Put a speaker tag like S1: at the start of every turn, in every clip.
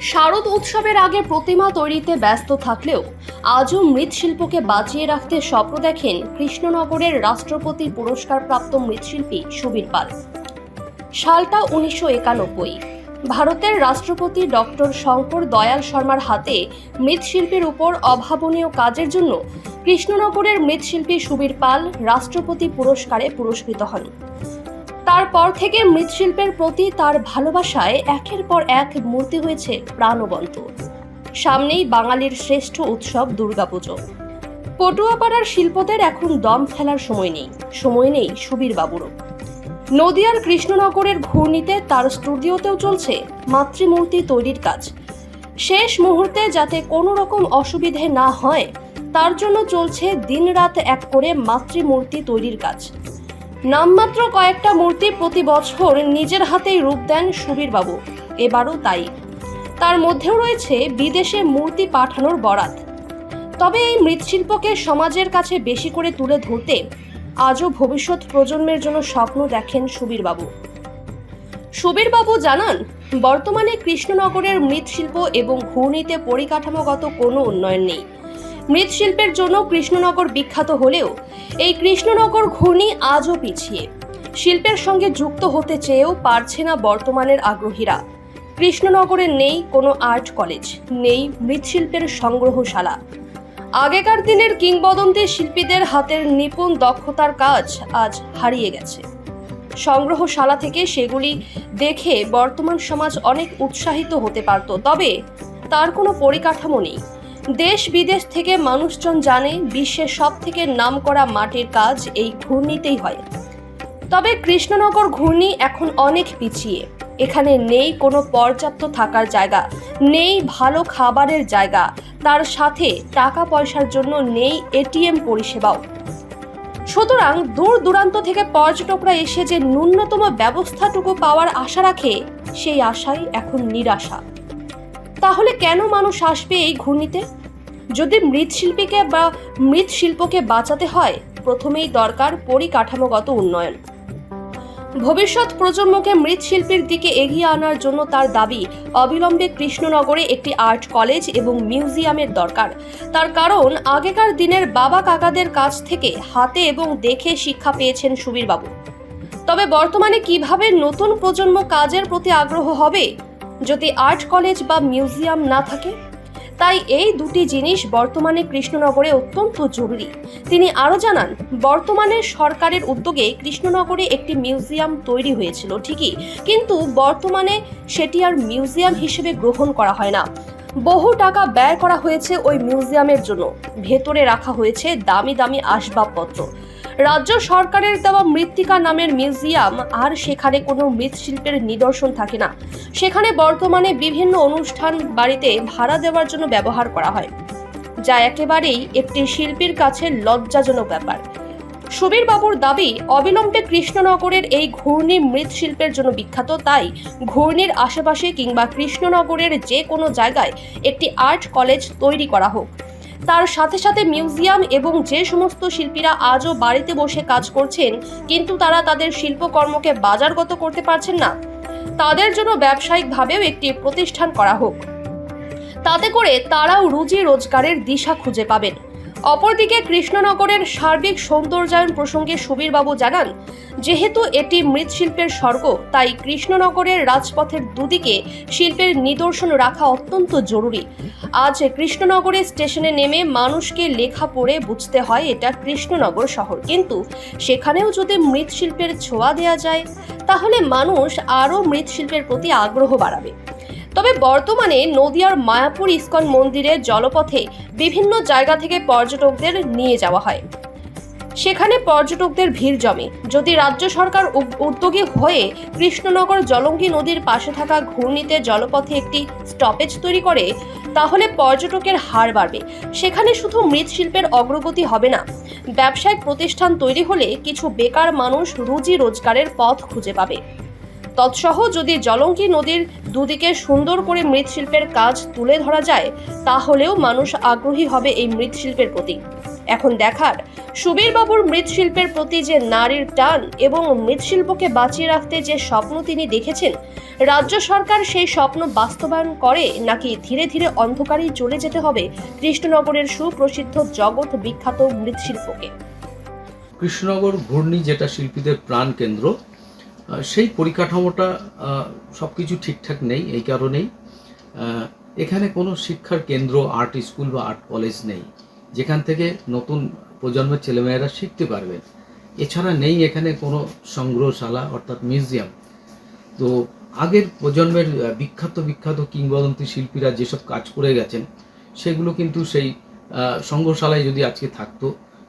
S1: শারদ উৎসবের আগে প্রতিমা তৈরিতে ব্যস্ত থাকলেও আজও মৃৎশিল্পকে বাঁচিয়ে রাখতে স্বপ্ন দেখেন কৃষ্ণনগরের রাষ্ট্রপতি পুরস্কারপ্রাপ্ত মৃৎশিল্পী সুবীর পাল। সালটা উনিশশো একানব্বই। ভারতের রাষ্ট্রপতি ডক্টর শঙ্কর দয়াল শর্মার হাতে মৃৎশিল্পের উপর অভাবনীয় কাজের জন্য কৃষ্ণনগরের মৃৎশিল্পী সুবীর পাল রাষ্ট্রপতি পুরস্কারে পুরস্কৃত হন। তারপর থেকে মৃৎশিল্পের প্রতি তার ভালোবাসায় একের পর এক মূর্তি হয়েছে প্রাণবন্ত। সামনেই বাঙালির শ্রেষ্ঠ উৎসব দুর্গাপুজো। পটুয়াপাড়ার শিল্পদের এখন দম ফেলার সময় নেই সময় নেই সুবীর বাবুরও নদিয়ার কৃষ্ণনগরের ঘূর্ণিতে তার স্টুডিওতেও চলছে মাতৃমূর্তি তৈরির কাজ। শেষ মুহূর্তে যাতে কোনো রকম অসুবিধে না হয়, তার জন্য চলছে দিনরাত এক করে মাতৃমূর্তি তৈরির কাজ। নামমাত্র কয়েকটা মূর্তি প্রতি বছর নিজের হাতেই রূপ দেন সুবীর বাবু এবারও তাই। তার মধ্যেও রয়েছে বিদেশে মূর্তি পাঠানোর বরাত। তবে এই মৃৎশিল্পকে সমাজের কাছে বেশি করে তুলে ধরতে আজও ভবিষ্যৎ প্রজন্মের জন্য স্বপ্ন দেখেন সুবীর বাবু সুবীর বাবু জানান, বর্তমানে কৃষ্ণনগরের মৃৎশিল্প এবং ঘূর্ণিতে পরিকাঠামোগত কোনো উন্নয়ন নেই। মৃৎশিল্পের জন্য কৃষ্ণনগর বিখ্যাত হলেও এই কৃষ্ণনগর ঘূর্ণি আজও পিছিয়ে। শিল্পের সঙ্গে যুক্ত হতে চেয়েও পারছে না বর্তমানের আগ্রহীরা। কৃষ্ণনগরে নেই কোনো আর্ট কলেজ, নেই মৃৎশিল্পের সংগ্রহশালা। আগেকার দিনের কিংবদন্তি শিল্পীদের হাতের নিপুণ দক্ষতার কাজ আজ হারিয়ে গেছে। সংগ্রহশালা থেকে সেগুলি দেখে বর্তমান সমাজ অনেক উৎসাহিত হতে পারত, তবে তার কোনো পরিকাঠামো নেই। দেশ বিদেশ থেকে মানুষজন জানে বিশ্বের সব থেকে নামকরা মাটির কাজ এই ঘূর্ণিতেই হয়। তবে কৃষ্ণনগর ঘূর্ণি এখন অনেক পিছিয়ে। এখানে নেই কোনো পর্যাপ্ত থাকার জায়গা, নেই ভালো খাবারের জায়গা, তার সাথে টাকা পয়সার জন্য নেই এটিএম পরিষেবাও। সুতরাং দূর দূরান্ত থেকে পর্যটকরা এসে যে ন্যূনতম ব্যবস্থাটুকু পাওয়ার আশা রাখে, সেই আশাই এখন নিরাশা। তাহলে কেন মানুষ আসবে এই ঘূর্ণিতে? যদি মৃৎশিল্পীকে বা মৃৎশিল্পকে বাঁচাতে হয়, প্রথমেই দরকার পরিকাঠামোগত উন্নয়ন। ভবিষ্যৎ প্রজন্মকে মৃৎশিল্পের দিকে এগিয়ে আনার জন্য তার দাবি অবিলম্বে কৃষ্ণনগরে একটি আর্ট কলেজ এবং মিউজিয়ামের দরকার। তার কারণ, আগেকার দিনের বাবা কাকাদের কাছ থেকে হাতে এবং দেখে শিক্ষা পেয়েছেন সুবীরবাবু। তবে বর্তমানে কীভাবে নতুন প্রজন্ম কাজের প্রতি আগ্রহ হবে যদি আর্ট কলেজ বা মিউজিয়াম না থাকে, তাই এই দুটি জিনিস বর্তমানে কৃষ্ণনগরে অত্যন্ত জরুরি। তিনি আরও জানান, বর্তমানে সরকারের উদ্যোগে কৃষ্ণনগরে একটি মিউজিয়াম তৈরি হয়েছিল, ঠিকই, কিন্তু বর্তমানে সেটি আর মিউজিয়াম হিসেবে গ্রহণ করা হয় না। বহু টাকা ব্যয় করা হয়েছে ওই মিউজিয়ামের জন্য। ভেতরে রাখা হয়েছে দামি দামি আসবাবপত্র। রাজ্য সরকারের দেওয়া মৃত্তিকা নামের মিউজিয়াম আর সেখানে কোনো মৃৎশিল্পের নিদর্শন থাকে না। সেখানে বর্তমানে বিভিন্ন অনুষ্ঠান বাড়িতে ভাড়া দেওয়ার জন্য ব্যবহার করা হয়, যা একেবারেই একটি শিল্পীর কাছে লজ্জাজনক ব্যাপার। সুবীর বাবুর দাবি, অবিলম্বে কৃষ্ণনগরের এই ঘূর্ণি মৃৎশিল্পের জন্য বিখ্যাত, তাই ঘূর্ণির আশেপাশে কিংবা কৃষ্ণনগরের যে কোনো জায়গায় একটি আর্ট কলেজ তৈরি করা হোক। তার সাথে সাথে মিউজিয়াম এবং যে সমস্ত শিল্পীরা আজও বাড়িতে বসে কাজ করছেন, কিন্তু তারা তাদের শিল্পকর্মকে বাজারগত করতে পারছেন না। তাদের জন্য ব্যবসায়িকভাবেও একটি প্রতিষ্ঠান করা হোক। তাতে করে তারাও রুজি রোজগারের দিশা খুঁজে পাবেন। অপরদিকে কৃষ্ণনগরের সার্বিক সৌন্দর্যায়ন প্রসঙ্গে সুবীরবাবু জানান, যেহেতু এটি মৃৎশিল্পের স্বর্গ, তাই কৃষ্ণনগরের রাজপথের দুদিকে শিল্পের নিদর্শন রাখা অত্যন্ত জরুরি। আজ কৃষ্ণনগরের স্টেশনে নেমে মানুষকে লেখা পড়ে বুঝতে হয় এটা কৃষ্ণনগর শহর। কিন্তু সেখানেও যদি মৃৎশিল্পের ছোঁয়া দেওয়া যায়, তাহলে মানুষ আরও মৃৎশিল্পের প্রতি আগ্রহ বাড়াবে। তবে বর্তমানে নদিয়ার মায়াপুর ইস্কন মন্দিরের জলপথে বিভিন্ন জায়গা থেকে পর্যটকদের নিয়ে যাওয়া হয়। সেখানে পর্যটকদের ভিড় জমে। যদি রাজ্য সরকার উদ- উদ্যোগী হয়ে কৃষ্ণনগর জলঙ্গি নদীর পাশে থাকা ঘূর্ণিতে জলপথে একটি স্টপেজ তৈরি করে, তাহলে পর্যটকের হার বাড়বে। সেখানে শুধু মৃৎশিল্পের অগ্রগতি হবে না, ব্যবসায়িক প্রতিষ্ঠান তৈরি হলে কিছু বেকার মানুষ রুজি রোজগারের পথ খুঁজে পাবে। তৎসহ যদি জলঙ্কি নদীর দুদিকে সুন্দর করে মৃৎশিল্পের কাজ তুলে ধরা যায়, তাহলেও মানুষ আগ্রহী হবে এই মৃৎশিল্পের প্রতি। এখন দেখার সুবীর বাবুর মৃৎশিল্পের প্রতি যে নারীর টান এবং মৃৎশিল্পকে বাঁচিয়ে রাখতে যে স্বপ্ন তিনি দেখেছেন, রাজ্য সরকার সেই স্বপ্ন বাস্তবায়ন করে নাকি ধীরে ধীরে অন্ধকারেই চলে যেতে হবে কৃষ্ণনগরের সুপ্রসিদ্ধ জগৎ বিখ্যাত মৃৎশিল্পকে?
S2: কৃষ্ণনগর ঘূর্ণি যেটা শিল্পীদের প্রাণ কেন্দ্র সেই পরিকাঠামোটা সব কিছু ঠিকঠাক নেই, এই কারণেই এখানে কোনো শিক্ষার কেন্দ্র, আর্ট স্কুল বা আর্ট কলেজ নেই, যেখান থেকে নতুন প্রজন্মের ছেলেমেয়েরা শিখতে পারবেন। এছাড়া নেই এখানে কোনো সংগ্রহশালা অর্থাৎ মিউজিয়াম। তো আগের প্রজন্মের বিখ্যাত বিখ্যাত কিংবদন্তি শিল্পীরা যেসব কাজ করে গেছেন, সেগুলো কিন্তু সেই সংগ্রহশালায় যদি আজকে থাকতো,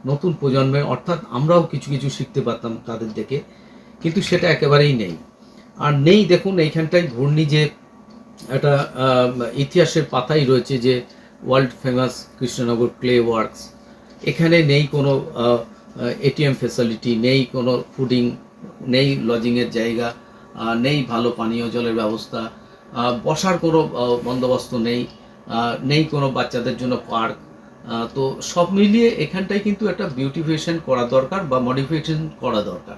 S2: নতুন প্রজন্মের অর্থাৎ আমরাও কিছু কিছু শিখতে পারতাম তাদের দেখে কিন্তু সেটা একেবারেই নেই। আর নেই দেখুন, এইখানটায় ঘূর্ণি যে একটা ইতিহাসের পাতাই রয়েছে যে world famous Krishnanagar clay works এখানে নেই কোনো এটিএম ফেসিলিটি নেই কোনো ফুডিং নেই লজিংয়ের জায়গা নেই ভালো পানীয় জলের ব্যবস্থা বসার কোনো বন্দোবস্ত নেই নেই কোনো বাচ্চাদের জন্য পার্ক তো সব মিলিয়ে এখানটায় কিন্তু একটা বিউটিফিকেশন করা দরকার বা মডিফিকেশন করা দরকার।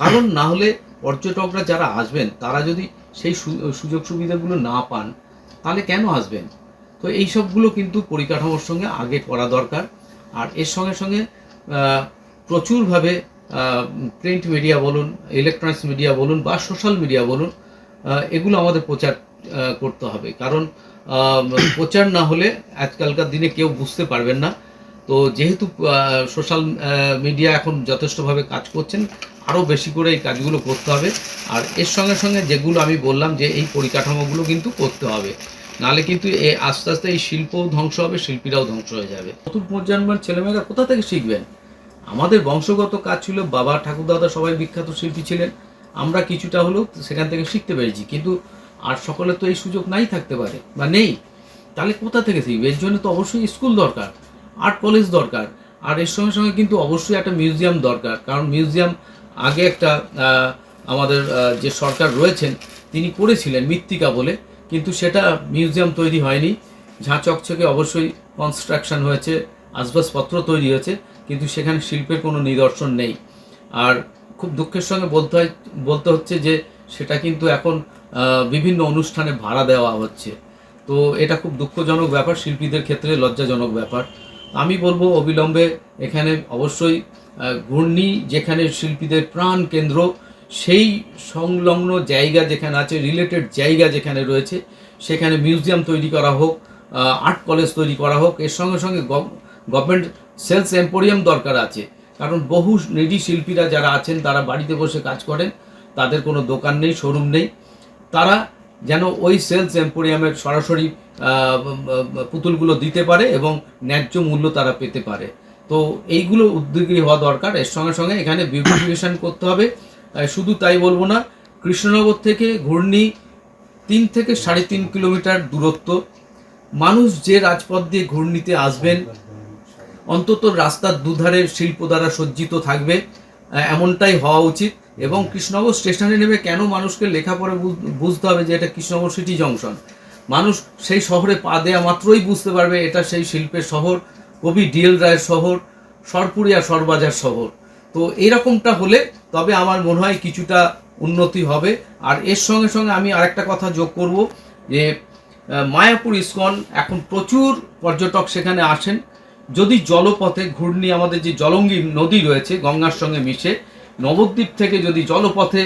S2: কারণ না হলে পর্যটকরা যারা আসবেন, তারা যদি সেই সুযোগ সুবিধাগুলো না পান, তাহলে কেন আসবেন? তো এই সবগুলো কিন্তু পরিকাঠামোর সঙ্গে আগে করা দরকার। আর এর সঙ্গে সঙ্গে প্রচুরভাবে প্রিন্ট মিডিয়া বলুন, ইলেকট্রনিক্স মিডিয়া বলুন বা সোশ্যাল মিডিয়া বলুন এগুলো আমাদের প্রচার করতে হবে। কারণ প্রচার না হলে আজকালকার দিনে কেউ বুঝতে পারবেন না তো যেহেতু সোশ্যাল মিডিয়া এখন যথেষ্টভাবে কাজ করছেন আরও বেশি করে এই কাজগুলো করতে হবে। আর এর সঙ্গে সঙ্গে যেগুলো আমি বললাম যে এই পরিকাঠামোগুলো কিন্তু করতে হবে। নাহলে কিন্তু এ আস্তে আস্তে এই শিল্পও ধ্বংস হবে, শিল্পীরাও ধ্বংস হয়ে যাবে। নতুন প্রজন্মের ছেলেমেয়েরা কোথা থেকে শিখবেন? আমাদের বংশগত কাজ ছিল বাবা ঠাকুরদাদা সবাই বিখ্যাত শিল্পী ছিলেন। আমরা কিছুটা হলেও সেখান থেকে শিখতে পেরেছি। কিন্তু আর সকলে তো এই সুযোগ নাই থাকতে পারে, বা নেই। তাহলে কোথা থেকে শিখবে? এর জন্য তো অবশ্যই স্কুল দরকার। আর্ট কলেজ দরকার। আর এর সঙ্গে সঙ্গে কিন্তু অবশ্যই একটা মিউজিয়াম দরকার। কারণ মিউজিয়াম আগে একটা আমাদের যে সরকার রয়েছেন, তিনি করেছিলেন মৃত্তিকা বলে। কিন্তু সেটা মিউজিয়াম তৈরি হয়নি। ঝাঁ চকচকে অবশ্যই কনস্ট্রাকশন হয়েছে, আসবাবপত্র তৈরি হয়েছে, কিন্তু সেখানে শিল্পের কোনো নিদর্শন নেই। আর খুব দুঃখের সঙ্গে বলতে হয়, বলতে হচ্ছে যে সেটা কিন্তু এখন বিভিন্ন অনুষ্ঠানে ভাড়া দেওয়া হচ্ছে। তো এটা খুব দুঃখজনক ব্যাপার, শিল্পীদের ক্ষেত্রে লজ্জাজনক ব্যাপার। আমি বলব অবিলম্বে এখানে অবশ্যই ঘূর্ণি যেখানে শিল্পীদের প্রাণ কেন্দ্র, সেই সংলগ্ন জায়গা যেখানে আছে রিলেটেড জায়গা যেখানে রয়েছে, সেখানে মিউজিয়াম তৈরি করা হোক আর্ট কলেজ তৈরি করা হোক, এর সঙ্গে সঙ্গে গভর্নমেন্ট সেলস এম্পোরিয়াম দরকার আছে। কারণ বহু নিডি শিল্পীরা যারা আছেন, তারা বাড়িতে বসে কাজ করেন, তাদের কোনো দোকান নেই শোরুম নেই। তারা যেন ওই সেলস এম্পোরিয়ামের সরাসরি পুতুলগুলো দিতে পারে এবং ন্যায্য মূল্য তারা পেতে পারে। তো এইগুলো উদ্যোগী হওয়া দরকার। এর সঙ্গে সঙ্গে এখানে বিউটিফিকেশন করতে হবে। শুধু তাই বলব না, কৃষ্ণনগর থেকে ঘূর্ণি তিন থেকে সাড়ে তিন কিলোমিটার দূরত্ব। মানুষ যে রাজপথ দিয়ে ঘূর্ণিতে আসবেন, অন্তত রাস্তার দুধারে শিল্প দ্বারা সজ্জিত থাকবে এমনটাই হওয়া উচিত। এবং কৃষ্ণনগর স্টেশনে নেমে কেন মানুষকে লেখাপড়ে বুঝ- বুঝতে হবে যে এটা কৃষ্ণনগর সিটি জংশন। মানুষ সেই শহরে পা দেওয়া মাত্রই বুঝতে পারবে এটা সেই শিল্পের শহর, কবি ডিএল রায়ের শহর সরপুরিয়া সরবাজার শহর। তো এরকমটা হলে তবে আমার মনে হয় কিছুটা উন্নতি হবে। আর এর সঙ্গে সঙ্গে আমি আরেকটা কথা যোগ করব যে মায়াপুর ইস্কন এখন প্রচুর পর্যটক সেখানে আসেন। যদি জলপথে ঘূর্ণি আমাদের যে জলঙ্গি নদী রয়েছে গঙ্গার সঙ্গে মিশে নবদ্বীপ থেকে যদি জলপথে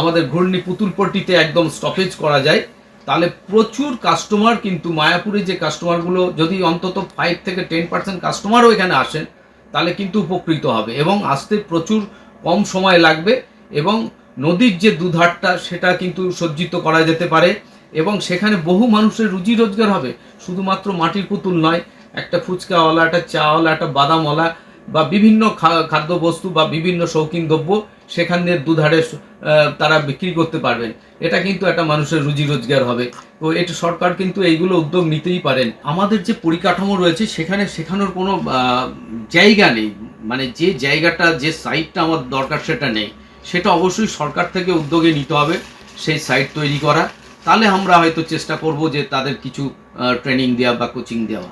S2: আমাদের ঘূর্ণি পুতুলপট্টিতে একদম স্টপেজ করা যায়, তাহলে প্রচুর কাস্টমার কিন্তু মায়াপুরে যে কাস্টমারগুলো যদি অন্তত ফাইভ থেকে টেন পার্সেন্ট কাস্টমারও এখানে আসেন, তাহলে কিন্তু উপকৃত হবে। এবং আসতে প্রচুর কম সময় লাগবে এবং নদীর যে দুধারটা, সেটা কিন্তু সজ্জিত করা যেতে পারে এবং সেখানে বহু মানুষের রুজি রোজগার হবে। শুধুমাত্র মাটির পুতুল নয়, একটা ফুচকাওয়ালা, একটা চাওয়ালা, একটা বাদামওয়ালা বা বিভিন্ন খাদ্যবস্তু বা বিভিন্ন শৌখিন দ্রব্য সেখানের দুধারে তারা বিক্রি করতে পারবেন। এটা কিন্তু একটা মানুষের রুজি রোজগার হবে। তো এটা, সরকার কিন্তু এইগুলো উদ্যোগ নিতেই পারেন। আমাদের যে পরিকাঠামো রয়েছে, সেখানে শেখানোর কোনো জায়গা নেই। মানে যে জায়গাটা, যে সাইটটা আমার দরকার সেটা নেই। সেটা অবশ্যই সরকার থেকে উদ্যোগে নিতে হবে, সেই সাইট তৈরি করা। তাহলে আমরা হয়তো চেষ্টা করব যে তাদের কিছু ট্রেনিং দেওয়া বা কোচিং দেওয়া।